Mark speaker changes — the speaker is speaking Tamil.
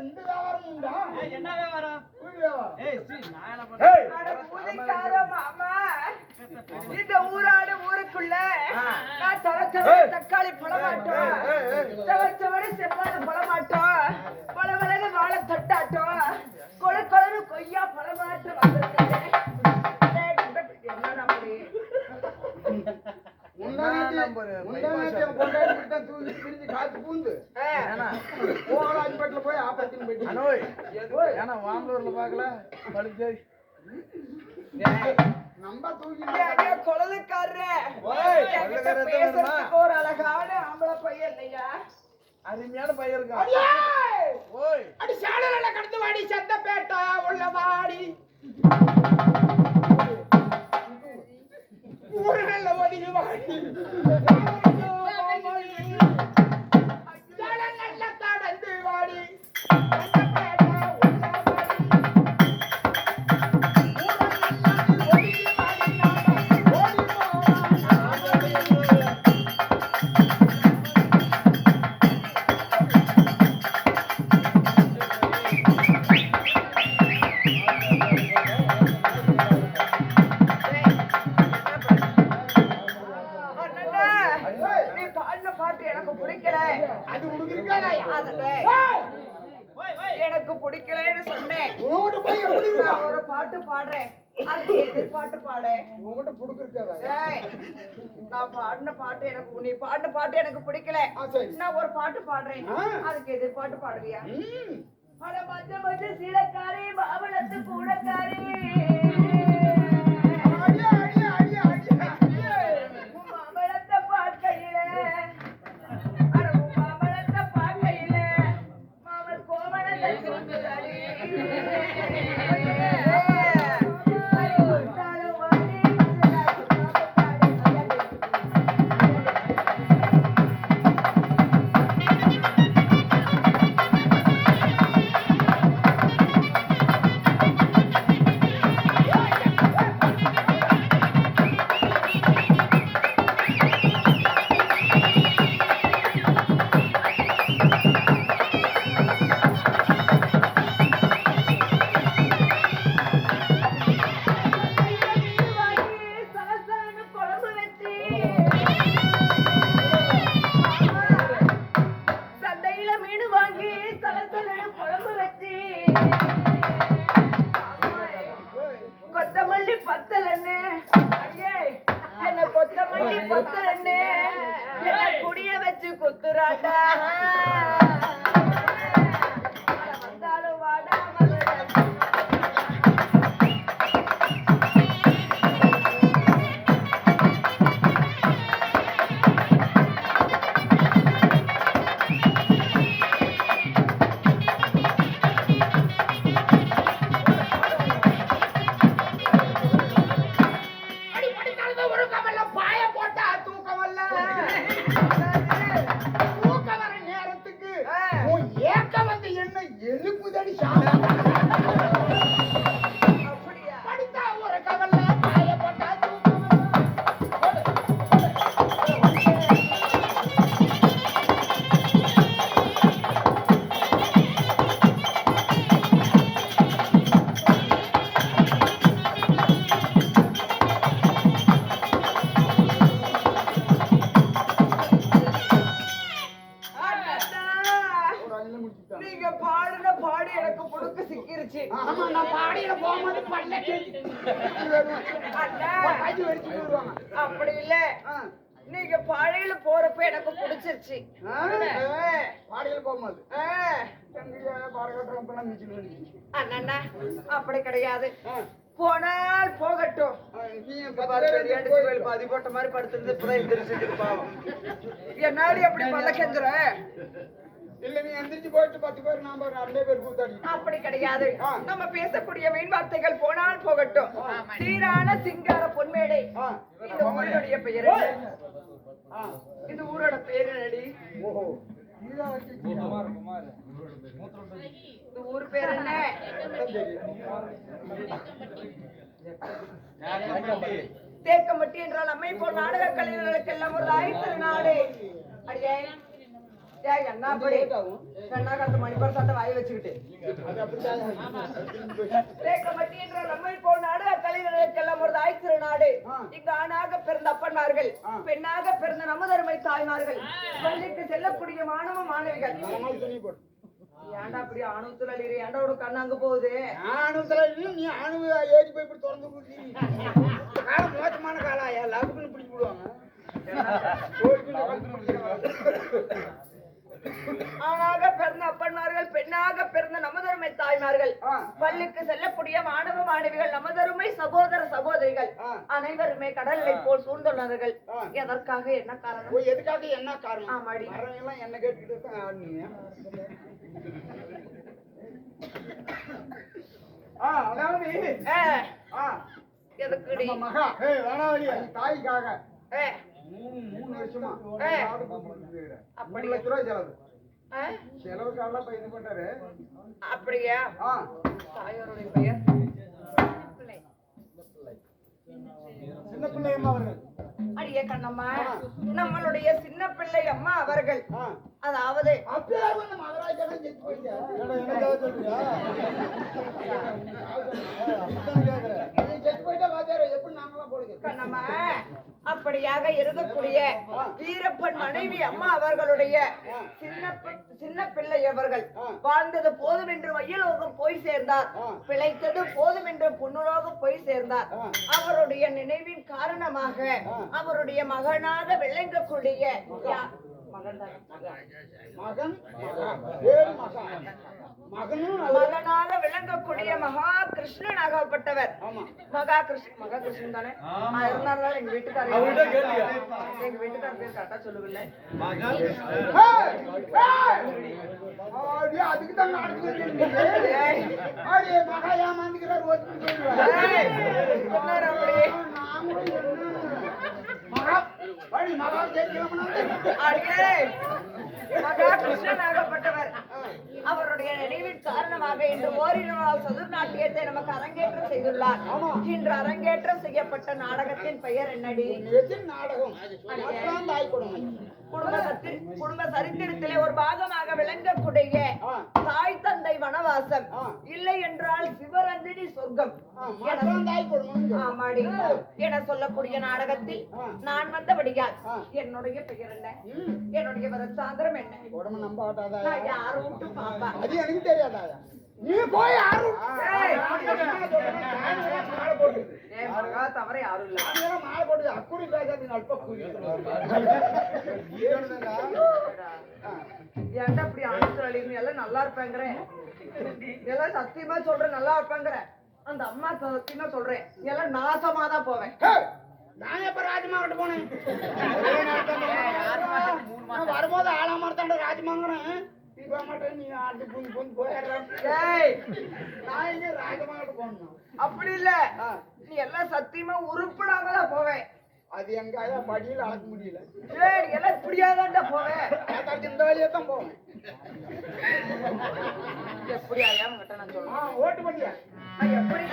Speaker 1: இந்த வியாபாரம் உண்டா
Speaker 2: என்ன வியாபாரம்
Speaker 3: ஊராடு ஊருக்குள்ள நான் தக்காளி பழமாட்டோம். தளச்சவட செவ்வாழை பழமாட்டோம். பழவழகு வாழை தட்டாட்டோம்
Speaker 4: ஏன்னா பாக்கல பழுச்சேரி
Speaker 1: நம்ம
Speaker 3: ஒரு அழகான ஆம்பளை பையன் இல்லையா?
Speaker 4: அருமையான பையன் இருக்கான்
Speaker 1: அடியே!
Speaker 4: ஓய்.
Speaker 1: அடி சேனல்ல கடந்து வாடி சத்தப்பேட்டா உள்ள வாடி. ஊருகள்ல ஒதுங்கி வாடி.
Speaker 3: நான் ஒரு பாட்டு பாடுறேன் அது எதிர்பாட்டு பாடு
Speaker 1: உன்கிட்ட புடுக்கு இருக்காதா?
Speaker 3: ஏய், நான் பாடின பாட்டு எனக்கு நீ பாடின பாட்டு எனக்கு பிடிக்கல. நான் ஒரு பாட்டு பாடுறேன். அதுக்கு எதிர்பாட்டு பாடுவியா
Speaker 1: ம்.
Speaker 3: அட மஞ்ச மஞ்ச சீலக்காரி பாவலத்து கூடக்காரி கொத்தமல்லி பத்தலன்னு ஐயே என்ன கொத்தமல்லி பத்தலன்னு என்ன குடிய வச்சு குத்துறாண்டா அப்படி இல்ல. நீங்க பழையில போறப்ப எனக்கு பிடிச்சிருச்சு?
Speaker 1: பாடியில போகும்போது.
Speaker 3: அண்ணா அப்படி கிடையாது. போனால் போகட்டும்.
Speaker 1: ஆ, நீ
Speaker 3: இங்க
Speaker 1: பத்து
Speaker 3: பாரு,
Speaker 1: பேர்
Speaker 3: பெரிய
Speaker 1: எடுத்து
Speaker 3: அடிச்சு
Speaker 1: போய்
Speaker 3: போய் பாதி போட்ட மாதிரி படுத்திருந்து இப்பதான் எந்திரிச்சிட்டு பாவம். என்னாடி அப்படி பல்ல கெஞ்சுற
Speaker 1: இல்ல நீ எந்திரிச்சு போயிட்டு பத்து பேர் நாம ஒரு ரெண்டே பேர் கூத்தாடி
Speaker 3: அப்படி கிடையாது. நம்ம பேசக்கூடிய மீன் வார்த்தைகள் போனால் போகட்டும். சீரான சிங்கார பொன்மேடை. இந்த ஊருடைய பெயர். இந்த ஊரோட பேர் என்னடி
Speaker 1: ஓஹோ.
Speaker 3: ஊர் பேர் என்ன. தேக்கம்பட்டி. என்றால் அம்மை போல் நாடக கலைஞர்களுக்கெல்லாம் ஒரு ஆயுத்த நாடு. அடியே. என்ன அப்படி? மணிப்பர் சட்டை வாயை வச்சுக்கிட்டு. அக்கலைஞர்களுக்கெல்லாம் ஒரு தாய் திருநாடு இங்கு ஆணாக பிறந்த அப்பன்மார்கள் பெண்ணாக பிறந்த நமதருமை தாய்மார்கள். பள்ளிக்கு செல்லக்கூடிய மாணவ மாணவிகள். ஏன்டா அப்படி ஆணவத்துல ஏன்டா ஒரு கண்ணு அங்க போகுது?
Speaker 1: இல்லையும் நீ ஆணு ஏறி போய் இப்படி திறந்து கொடுத்தீங்க காலம் மோசமான காலம் எல்லாத்துக்கும் பிடிச்சி விடுவாங்க
Speaker 3: ஆணாக பிறந்த அப்பன்மார்கள் பெண்ணாக பிறந்த நமதருமை தாய்மார்கள்
Speaker 1: ஆ.
Speaker 3: பள்ளிக்கு செல்லக்கூடிய மாணவ மாணவிகள் நமதருமை சகோதர சகோதரிகள். அனைவருமே கடலை போல் சூழ்ந்துள்ளார்கள்.
Speaker 1: ஆ.
Speaker 3: எதற்காக என்ன காரணம்?
Speaker 1: எதுக்காக என்ன காரணம்?
Speaker 3: ஆமாடி.
Speaker 1: எல்லாம் என்ன கேட்டுக்கிட்டு தான் ஆடுனீங்க? அதாவது மகா தாய்க்காக. மூணு வருஷமா. அப்படி லட்ச ரூபாய் செலவு. செலவுக்காக போய் இது பண்ணாரு.
Speaker 3: அப்படியா?
Speaker 1: ஆ.
Speaker 3: தாயாருடைய பெயர்?
Speaker 1: சின்ன பிள்ளையம்மா அவர்கள்.
Speaker 3: அடியே கண்ணம்மா. நம்மளுடைய சின்ன பிள்ளை அம்மா அவர்கள். அதாவது
Speaker 1: அப்படியே வந்து மகராஜானா செத்து போயிட்டா நீ செத்து போயிட்டா வாத்தியார் எப்படி நாங்களாம் போடுங்க
Speaker 3: கண்ணம்மா அப்படியாக இருக்கக்கூடிய வீரப்பன் மனைவி அம்மா அவர்களுடைய சின்ன சின்ன பிள்ளை அவர்கள். வாழ்ந்தது போதும் என்று வயலோகம் போய் சேர்ந்தார். பிழைத்தது போதும் என்று புண்ணுலோகம் போய் சேர்ந்தார். அவருடைய நினைவின் காரணமாக அவருடைய மகனாக விளங்கக்கூடிய?
Speaker 1: மகன் மகன்
Speaker 3: மகனாக விளங்கக்கூடிய மகா கிருஷ்ணன் ஆகப்பட்டவர்
Speaker 1: ஆமா.
Speaker 3: மகா கிருஷ்ணன் மகா கிருஷ்ணன் தானே? ஆ, இருந்தாலும் எங்க வீட்டுக்காரர். எங்க வீட்டுக்காரர் பேர் கரெக்டா சொல்லுவில்லை
Speaker 1: அதுக்கு தான் மகா ஏமாந்துக்கிறார்? மகா
Speaker 3: கிருஷ்ணன் ஆகப்பட்டவர் அவருடைய நினைவின் காரணமாக இன்று ஓரிரு நாள் சதுர்நாட்டியத்தை நமக்கு அரங்கேற்றம் செய்துள்ளார். இன்று அரங்கேற்றம் செய்யப்பட்ட நாடகத்தின் பெயர் என்னடி?
Speaker 1: நாடகம்.
Speaker 3: குடும்ப குடும்ப சரித்திரத்திலே ஒரு பாகமாக விளங்கக்கூடிய. தாய் தந்தை வனவாசம். இல்லை என்றால் சிவரஞ்சனி சொர்க்கம் ஆமாடி. என சொல்லக்கூடிய நாடகத்தில். நான் வந்தபடியால். என்னுடைய பெயர் என்ன. என்னுடைய விரச்சாந்திரம் என்ன?
Speaker 1: உடம்பு நம்ப
Speaker 3: யாரும் விட்டு பாப்பா?
Speaker 1: அது எனக்கு தெரியாதா? நீ போய் யாரும்
Speaker 3: தவிர யாரும் இல்ல.
Speaker 1: அதெல்லாம் மாலை போட்டு அக்குடி பேசாது அல்ப குறி
Speaker 3: ஏன்டா அப்படி ஆனத்துல அழிவு? எல்லாம் நல்லா இருப்பாங்கிறேன் எல்லாம் சத்தியமா சொல்றேன் நல்லா இருப்பாங்கிறேன் அந்த அம்மா சத்தியமா சொல்றேன். எல்லாம் நாசமா தான் போவேன்.
Speaker 1: நான் எப்ப ராஜமாகிட்ட போனேன்? வரும்போது ஆளாமரத்தாண்ட ராஜமாங்கிறேன்.
Speaker 3: அப்படி இல்ல. நீ எல்லாம் சத்தியமா உருப்படாம போவேன்
Speaker 1: அது எங்க ஐயா படியில் அளக்க முடியல.
Speaker 3: ஏய் நீ எல்லாம் இப்படியாதான்டா போவேன்
Speaker 1: இந்த வழியே தான் போவேன்.
Speaker 3: எப்படி ஐயா உங்ககிட்ட நான்
Speaker 1: ஆ,
Speaker 3: சொல்றேன்
Speaker 1: ஓட்டு பண்ணியா?
Speaker 3: எப்படி